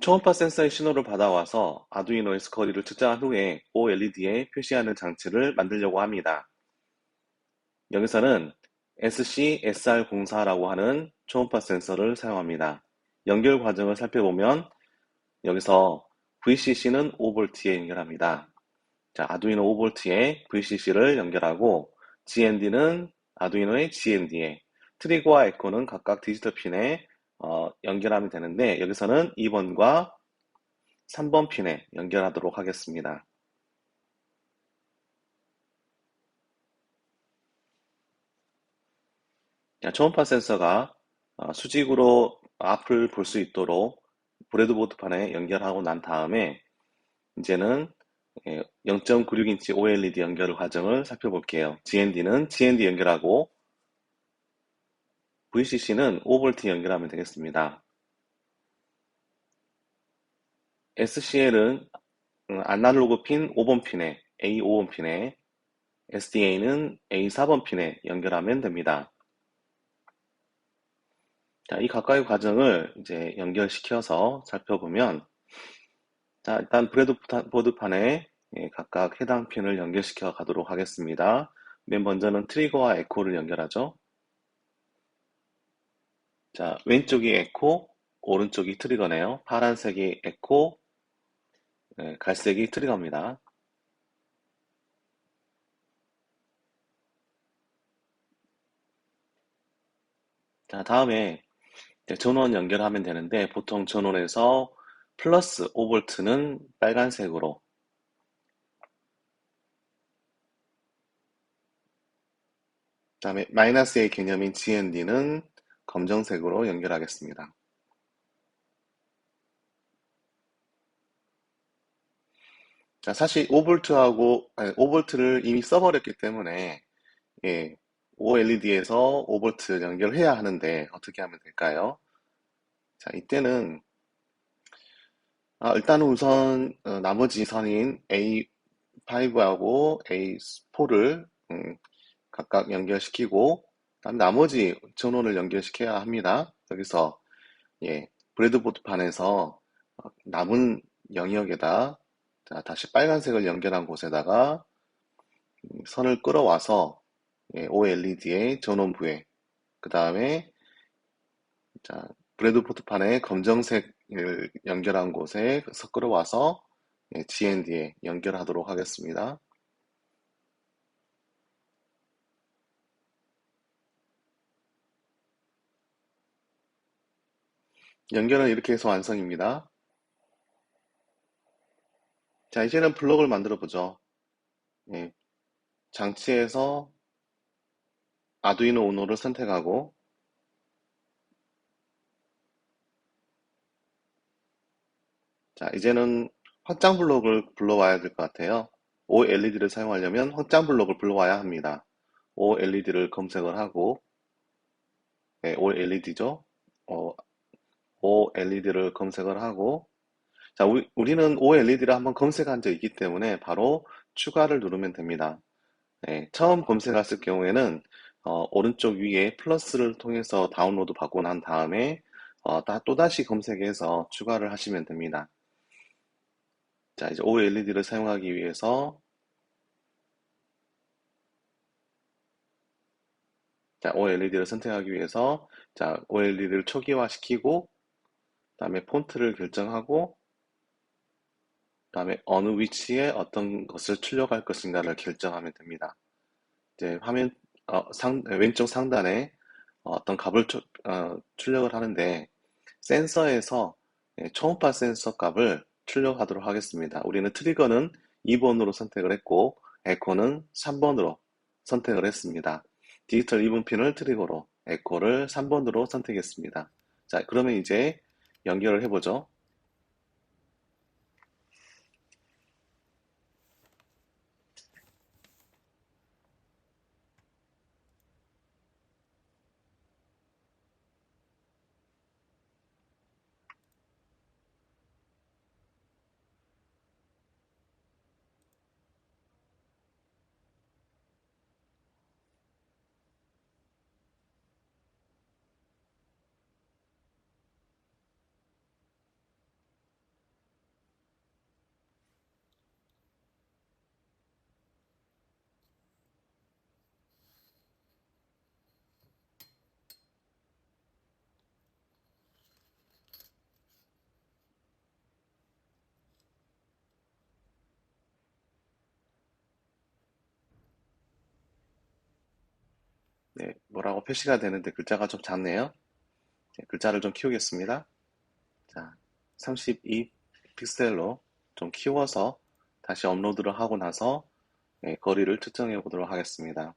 초음파 센서의 신호를 받아와서 아두이노에서 거리를 측정한 후에 OLED에 표시하는 장치를 만들려고 합니다. 여기서는 SC-SR04라고 하는 초음파 센서를 사용합니다. 연결 과정을 살펴보면 여기서 VCC는 5V에 연결합니다. 자, 아두이노 5V에 VCC를 연결하고 GND는 아두이노의 GND에 트리거와 에코는 각각 디지털 핀에 어, 연결하면 되는데 여기서는 2번과 3번 핀에 연결하도록 하겠습니다. 자, 초음파 센서가 어, 수직으로 앞을 볼 수 있도록 브레드보드판에 연결하고 난 다음에 이제는 0.96인치 OLED 연결 과정을 살펴볼게요. GND는 GND 연결하고 VCC는 5V 연결하면 되겠습니다. SCL은 음, 아날로그 핀 5번 핀에 A5번 핀에 SDA는 A4번 핀에 연결하면 됩니다. 자, 이 가까이 과정을 이제 연결시켜서 살펴보면 자, 일단 브레드보드판에 예, 각각 해당 핀을 연결시켜 가도록 하겠습니다. 맨 먼저는 트리거와 에코를 연결하죠. 자, 왼쪽이 에코, 오른쪽이 트리거네요. 파란색이 에코, 네, 갈색이 트리거입니다. 자, 다음에 전원 연결하면 되는데 보통 전원에서 플러스 5V는 빨간색으로 그 다음에 마이너스의 개념인 GND는 검정색으로 연결하겠습니다. 자, 사실 5V하고, 아니, 5V를 이미 써버렸기 때문에, 예, OLED에서 5V 연결해야 하는데, 어떻게 하면 될까요? 자, 이때는, 아, 일단은 우선, 어, 나머지 선인 A5하고 A4를, 음, 각각 연결시키고, 나머지 전원을 연결시켜야 합니다. 여기서 예, 브레드보드판에서 어, 남은 영역에다 자, 다시 빨간색을 연결한 곳에다가 음, 선을 끌어와서 예, OLED의 전원부에 그 다음에 자, 브레드보드판에 검정색을 연결한 곳에 끌어와서 예, GND에 연결하도록 하겠습니다. 연결은 이렇게 해서 완성입니다. 자, 이제는 블록을 만들어 보죠. 예, 장치에서 아두이노 우노를 선택하고 자, 이제는 확장 블록을 불러와야 될 것 같아요. OLED를 사용하려면 확장 블록을 불러와야 합니다. OLED를 검색을 하고 네, OLED죠. 어, OLED를 검색을 하고 자 우리, 우리는 OLED를 한번 검색한 적이 있기 때문에 바로 추가를 누르면 됩니다. 네, 처음 검색했을 경우에는 어, 오른쪽 위에 플러스를 통해서 다운로드 받고 난 다음에 어, 또다시 검색해서 추가를 하시면 됩니다. 자 이제 OLED를 사용하기 위해서 자, OLED를 선택하기 위해서 자, OLED를 초기화시키고 다음에 폰트를 결정하고 다음에 어느 위치에 어떤 것을 출력할 것인가를 결정하면 됩니다. 이제 화면 어, 상, 왼쪽 상단에 어떤 값을 초, 어, 출력을 하는데 센서에서 예, 초음파 센서 값을 출력하도록 하겠습니다. 우리는 트리거는 2번으로 선택을 했고 에코는 3번으로 선택을 했습니다. 디지털 2분 핀을 트리거로 에코를 3번으로 선택했습니다. 자 그러면 이제 연결을 해보죠. 네, 뭐라고 표시가 되는데 글자가 좀 작네요. 네, 글자를 좀 키우겠습니다. 자, 32 픽셀로 좀 키워서 다시 업로드를 하고 나서 네, 거리를 측정해 보도록 하겠습니다.